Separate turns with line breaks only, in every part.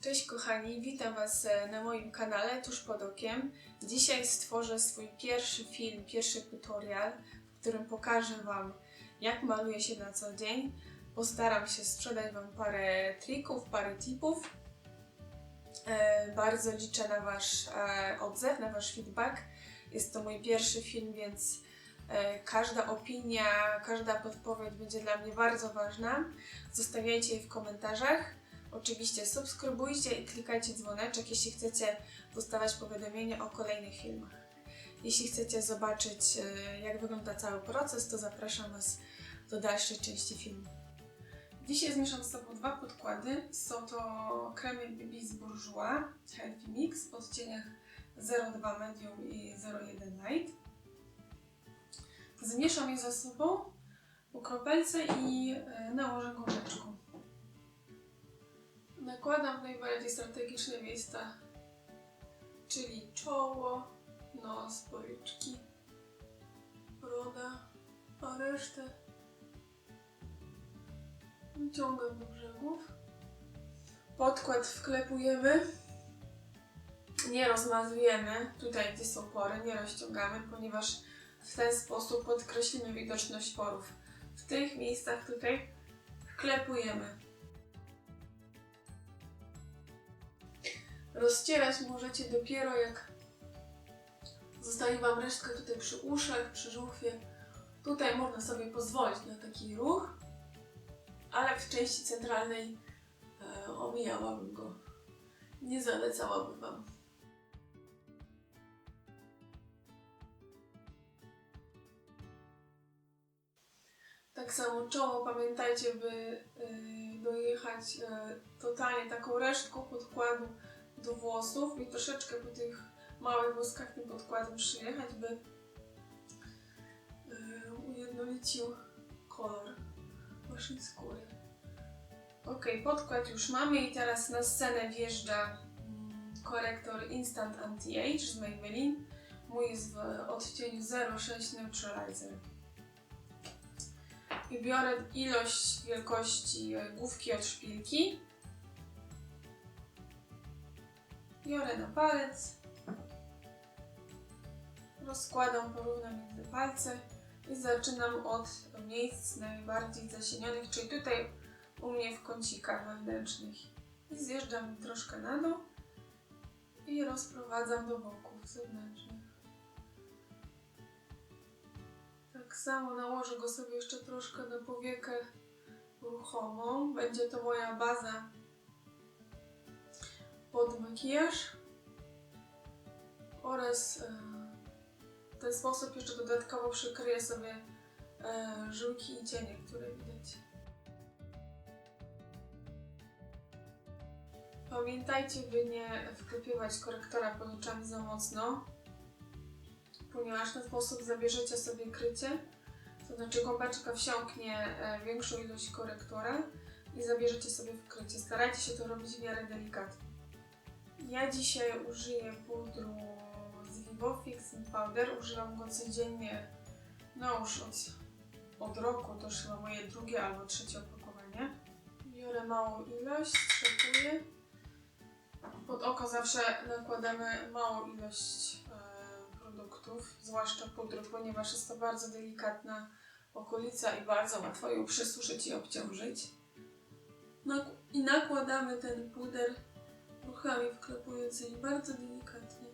Cześć kochani, witam Was e, na moim kanale Tuż pod okiem. Dzisiaj stworzę swój pierwszy film, pierwszy tutorial, w którym pokażę Wam jak maluje się na co dzień. Postaram się sprzedać Wam parę trików, parę tipów. E, bardzo liczę na Wasz e, odzew, na Wasz feedback. Jest to mój pierwszy film, więc każda opinia, każda podpowiedź będzie dla mnie bardzo ważna. Zostawiajcie je w komentarzach. Oczywiście subskrybujcie i klikajcie dzwoneczek, jeśli chcecie dostawać powiadomienia o kolejnych filmach. Jeśli chcecie zobaczyć, e, jak wygląda cały proces, to zapraszam Was do dalszej części filmu. Dzisiaj zmieszam z sobą dwa podkłady. Są to kremy BB z Bourjois Healthy Mix w odcieniach 02 Medium i 01 Light. Zmieszam je ze sobą po kropelce i e, nałożę gąbeczką. Nakładam w najbardziej strategiczne miejsca, czyli czoło, nos, policzki, broda, a resztę wyciągam do brzegów. Podkład wklepujemy, nie rozmazujemy, tutaj gdzie są pory, nie rozciągamy, ponieważ w ten sposób podkreślimy widoczność porów. W tych miejscach tutaj wklepujemy. Rozcierać możecie dopiero jak zostanie Wam resztka tutaj przy uszach, przy żuchwie. Tutaj można sobie pozwolić na taki ruch, ale w części centralnej e, omijałabym go. Nie zalecałabym Wam. Tak samo czoło pamiętajcie, by y, dojechać y, totalnie taką resztką podkładu do włosów i troszeczkę po tych małych włoskach tym podkładem przyjechać, by y, ujednolicił kolor waszej skóry. Ok, podkład już mamy i teraz na scenę wjeżdża mm, korektor Instant Anti-Age z Maybelline. Mój jest w odcieniu 06 Neutralizer. I biorę ilość wielkości e, główki od szpilki. Biorę na palec. Rozkładam porówno między palce i zaczynam od miejsc najbardziej zasienionych, czyli tutaj u mnie w kącikach wewnętrznych. I zjeżdżam troszkę na dół i rozprowadzam do boków zewnętrznych. Tak samo nałożę go sobie jeszcze troszkę na powiekę ruchomą. Będzie to moja baza pod makijaż. Oraz e, w ten sposób jeszcze dodatkowo przykryję sobie e, żyłki i cienie, które widać. Pamiętajcie, by nie wklepywać korektora pod oczami za mocno, ponieważ w ten sposób zabierzecie sobie krycie, to znaczy gąbeczka wsiąknie e, większą ilość korektora i zabierzecie sobie w krycie. Starajcie się to robić w miarę delikatnie. Ja dzisiaj użyję pudru z Vivofix Powder. Używam go codziennie, no już od, od roku, to już chyba moje drugie albo trzecie opakowanie. Biorę małą ilość, szacuję. Pod oko zawsze nakładamy małą ilość e, produktów, zwłaszcza pudru, ponieważ jest to bardzo delikatna okolica i bardzo łatwo ją przesuszyć i obciążyć. I nakładamy ten puder ruchami wklepującymi bardzo delikatnie.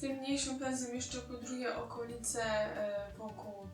Tym mniejszym pędzlem jeszcze pudruję okolice e, wokół,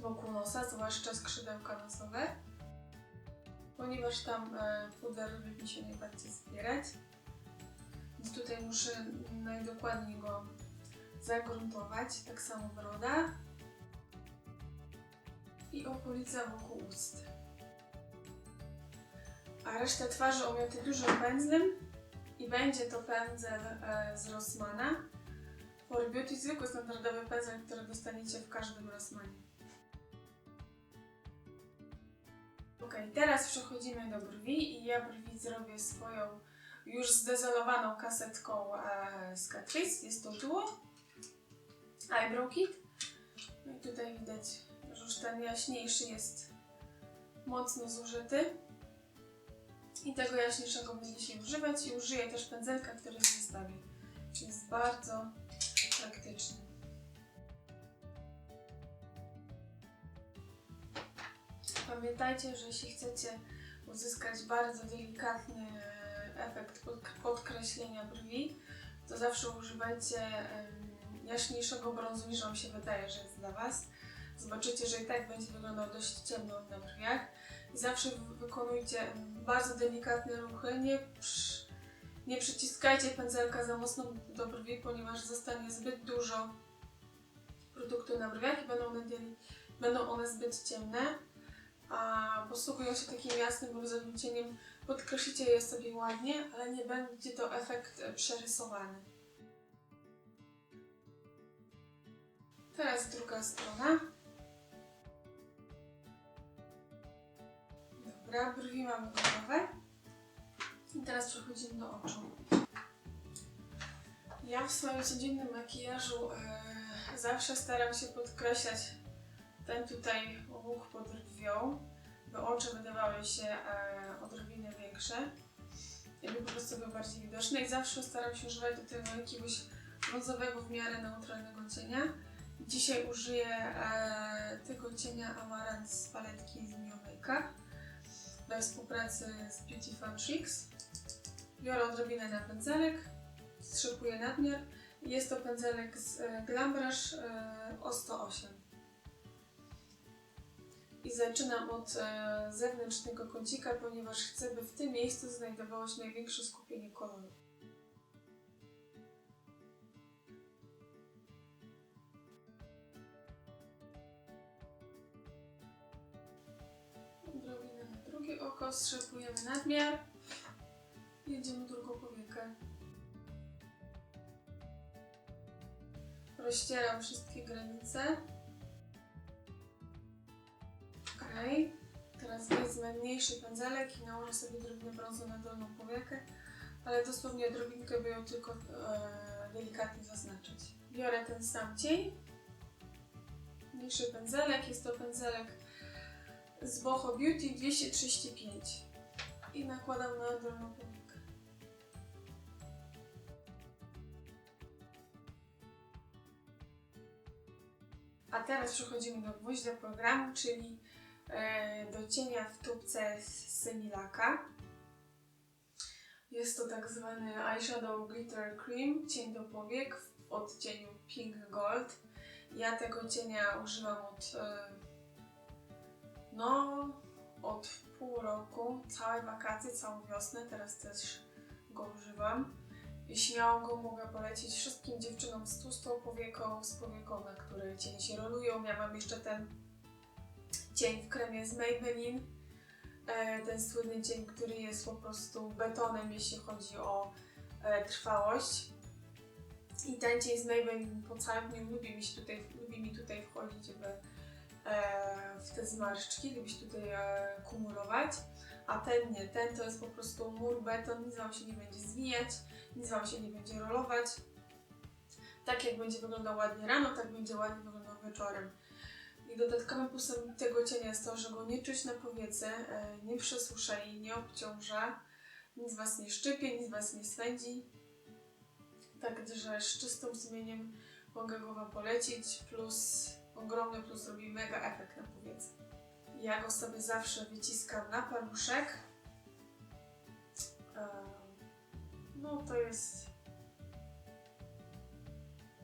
wokół nosa, zwłaszcza skrzydełka nosowe, ponieważ tam e, puder lubi się najbardziej zbierać. Więc tutaj muszę najdokładniej go zagruntować, tak samo broda i okolica wokół ust. A resztę twarzy omioty dużym pędzlem i będzie to pędzel e, z Rossmana. For Beauty zwykły standardowy pędzel, który dostaniecie w każdym Rossmanie. Ok, teraz przechodzimy do brwi i ja brwi zrobię swoją już zdezolowaną kasetką e, z Catrice. Jest to duo Eyebrow Kit. No i tutaj widać, już ten jaśniejszy jest mocno zużyty. I tego jaśniejszego będę dzisiaj używać i użyję też pędzelka, który w zestawie. Jest bardzo praktyczny. Pamiętajcie, że jeśli chcecie uzyskać bardzo delikatny efekt pod- podkreślenia brwi, to zawsze używajcie jaśniejszego brązu niż Wam się wydaje, że jest dla Was. Zobaczycie, że i tak będzie wyglądał dość ciemno na brwiach. Zawsze wy- wykonujcie em, bardzo delikatne ruchy. Nie, przy, nie przyciskajcie pędzelka za mocno do brwi, ponieważ zostanie zbyt dużo produktu na brwiach i będą one, będą one zbyt ciemne. A posługując się takim jasnym brązowym cieniem, podkreślicie je sobie ładnie, ale nie będzie to efekt e, przerysowany. Teraz druga strona. Dobra, brwi mamy gotowe. I teraz przechodzimy do oczu. Ja w swoim codziennym makijażu e, zawsze staram się podkreślać ten tutaj łuk pod drwią, by oczy wydawały się e, odrobinę większe, jakby po prostu były bardziej widoczne i zawsze staram się używać do tego jakiegoś brązowego w miarę neutralnego cienia. Dzisiaj użyję e, tego cienia Amarant z paletki z Makeup we współpracy z Beauty Tricks. Biorę odrobinę na pędzelek, strzepuję nadmiar. Jest to pędzelek z e, Glam e, o 108. I zaczynam od e, zewnętrznego kącika, ponieważ chcę, by w tym miejscu znajdowało się największe skupienie koloru. Drugie oko, strzepujemy nadmiar. Jedziemy drugą powiekę. Rozcieram wszystkie granice. Okej. Teraz wezmę mniejszy pędzelek i nałożę sobie drobinę brązu na dolną powiekę, ale dosłownie odrobinkę, by ją tylko e, delikatnie zaznaczyć. Biorę ten sam cień. Mniejszy pędzelek, jest to pędzelek z Boho Beauty 235 i nakładam na dolną powiekę. A teraz przechodzimy do gwoździa programu, czyli e, do cienia w tubce z Semilaka. Jest to tak zwany eyeshadow glitter cream, cień do powiek w odcieniu pink gold. Ja tego cienia używam od e, no od pół roku, całe wakacje, całą wiosnę, teraz też go używam. I śmiało go mogę polecić wszystkim dziewczynom z tłustą powieką, z powieką, na której cienie się rolują. Ja mam jeszcze ten cień w kremie z Maybelline, e, ten słynny cień, który jest po prostu betonem, jeśli chodzi o e, trwałość. I ten cień z Maybelline po całym dniu lubi mi, tutaj, lubi mi tutaj wchodzić, żeby w te zmarszczki, się tutaj e, kumulować. A ten nie, ten to jest po prostu mur beton, nic Wam się nie będzie zwijać, nic Wam się nie będzie rolować. Tak jak będzie wyglądał ładnie rano, tak będzie ładnie wyglądał wieczorem. I dodatkowym plusem tego cienia jest to, że go nie czuć na powiece, e, nie przesusza i nie obciąża, nic Was nie szczypie, nic Was nie swędzi. Także z czystym sumieniem mogę go Wam polecić, plus ogromny plus robi mega efekt na powiece. Ja go sobie zawsze wyciskam na paluszek. No to jest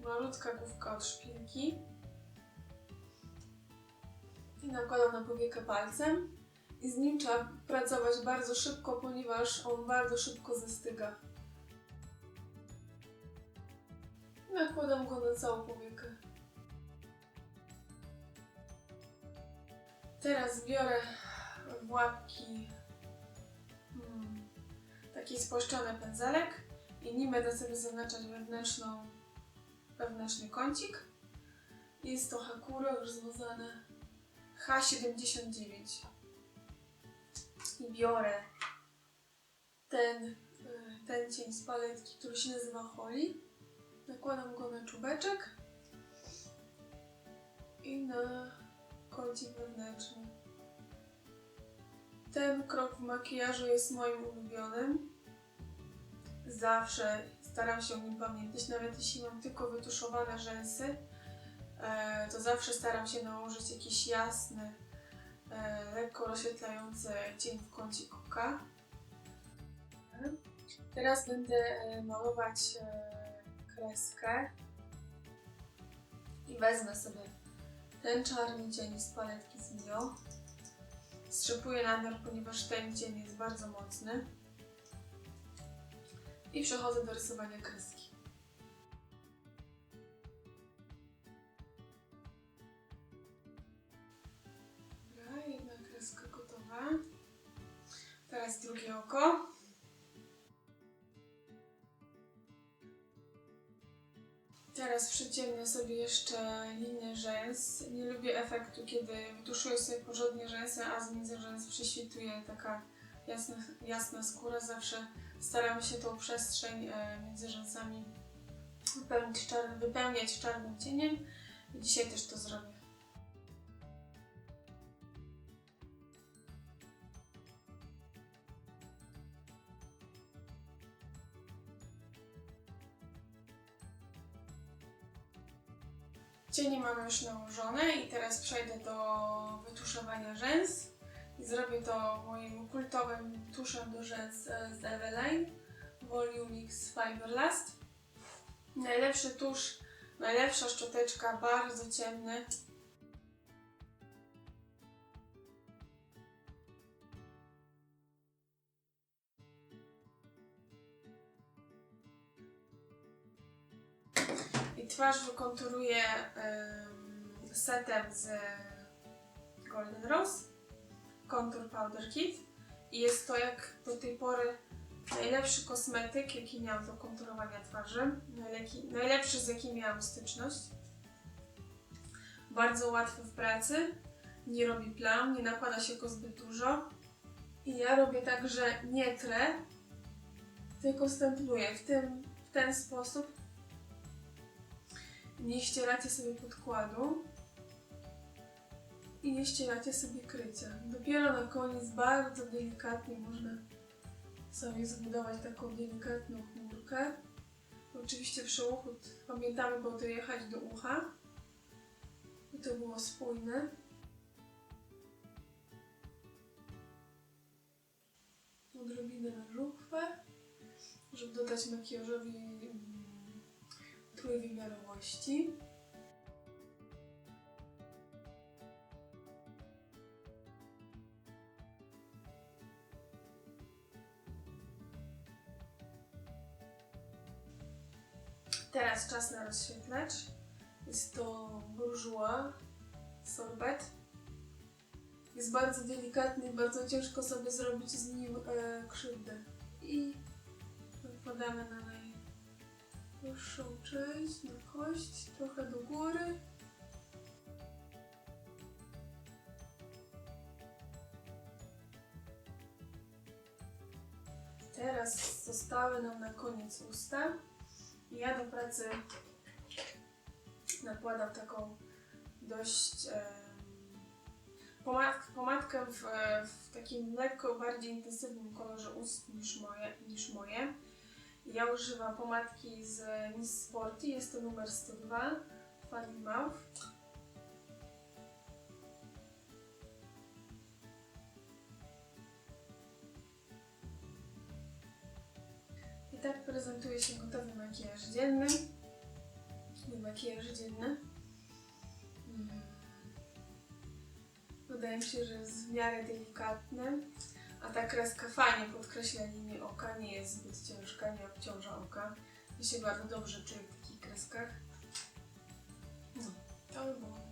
malutka główka od szpilki. I nakładam na powiekę palcem. I z nim trzeba pracować bardzo szybko, ponieważ on bardzo szybko zastyga. Nakładam go na całą powiekę. Teraz biorę w łapki hmm, taki spłaszczony pędzelek i nim będę sobie zaznaczać wewnętrzną, wewnętrzny kącik. Jest to Hakuro już związane H79. I biorę ten, y, ten cień z paletki, który się nazywa Holly. Nakładam go na czubeczek i na kącik wewnętrzny. Ten krok w makijażu jest moim ulubionym. Zawsze staram się o nim pamiętać, nawet jeśli mam tylko wytuszowane rzęsy, e, to zawsze staram się nałożyć jakiś jasny, e, lekko rozświetlający cień w kącik oka. Teraz będę e, malować kreskę i wezmę sobie ten czarny cień z paletki z Mio. Strzepuję nadmiar, ponieważ ten cień jest bardzo mocny. I przechodzę do rysowania kreski. Dobra, jedna kreska gotowa. Teraz drugie oko. Teraz przyciemnię sobie jeszcze linię rzęs. Nie lubię efektu, kiedy wytuszuję sobie porządnie rzęsy, a z między rzęs prześwituje taka jasna, jasna skóra. Zawsze staramy się tą przestrzeń e, między rzęsami wypełnić, czar, wypełniać czarnym cieniem. Dzisiaj też to zrobię. Cienie mamy już nałożone i teraz przejdę do wytuszowania rzęs. Zrobię to moim kultowym tuszem do rzęs e, z Eveline Volumix Fiberlast. Najlepszy tusz, najlepsza szczoteczka, bardzo ciemny. I twarz wykonturuję em, setem z Golden Rose Contour Powder Kit i jest to jak do tej pory najlepszy kosmetyk, jaki miałam do konturowania twarzy, najleki, najlepszy z jakim miałam styczność. Bardzo łatwy w pracy, nie robi plam, nie nakłada się go zbyt dużo. I ja robię tak, że nie trę, tylko stempluję w, tym, w ten sposób. Nie ścieracie sobie podkładu i nie ścieracie sobie krycia. Dopiero na koniec bardzo delikatnie można sobie zbudować taką delikatną chmurkę. Oczywiście przy uchu pamiętamy, bo dojechać do ucha, by to było spójne. Odrobinę na żuchwę, żeby dodać makijażowi trójwymiarowości. Teraz czas na rozświetlacz. Jest to Bourjois sorbet. Jest bardzo delikatny i bardzo ciężko sobie zrobić z nim e, krzywdę. I nakładamy na najwyższą część, na kość, trochę do góry. Teraz zostały nam na koniec usta. I ja do pracy nakładam taką dość em, pomad, pomadkę w, w takim lekko bardziej intensywnym kolorze ust niż moje. Niż moje. Ja używam pomadki z Miss Sporty, jest to numer 102 Funny Mouth. I tak prezentuje się gotowy makijaż dzienny. Mój makijaż dzienny. Mm. Wydaje mi się, że jest w miarę delikatny, a ta kreska fajnie podkreśla linię oka, nie jest zbyt ciężka, nie obciąża oka. Mi się bardzo dobrze czuje w takich kreskach. No, to by było.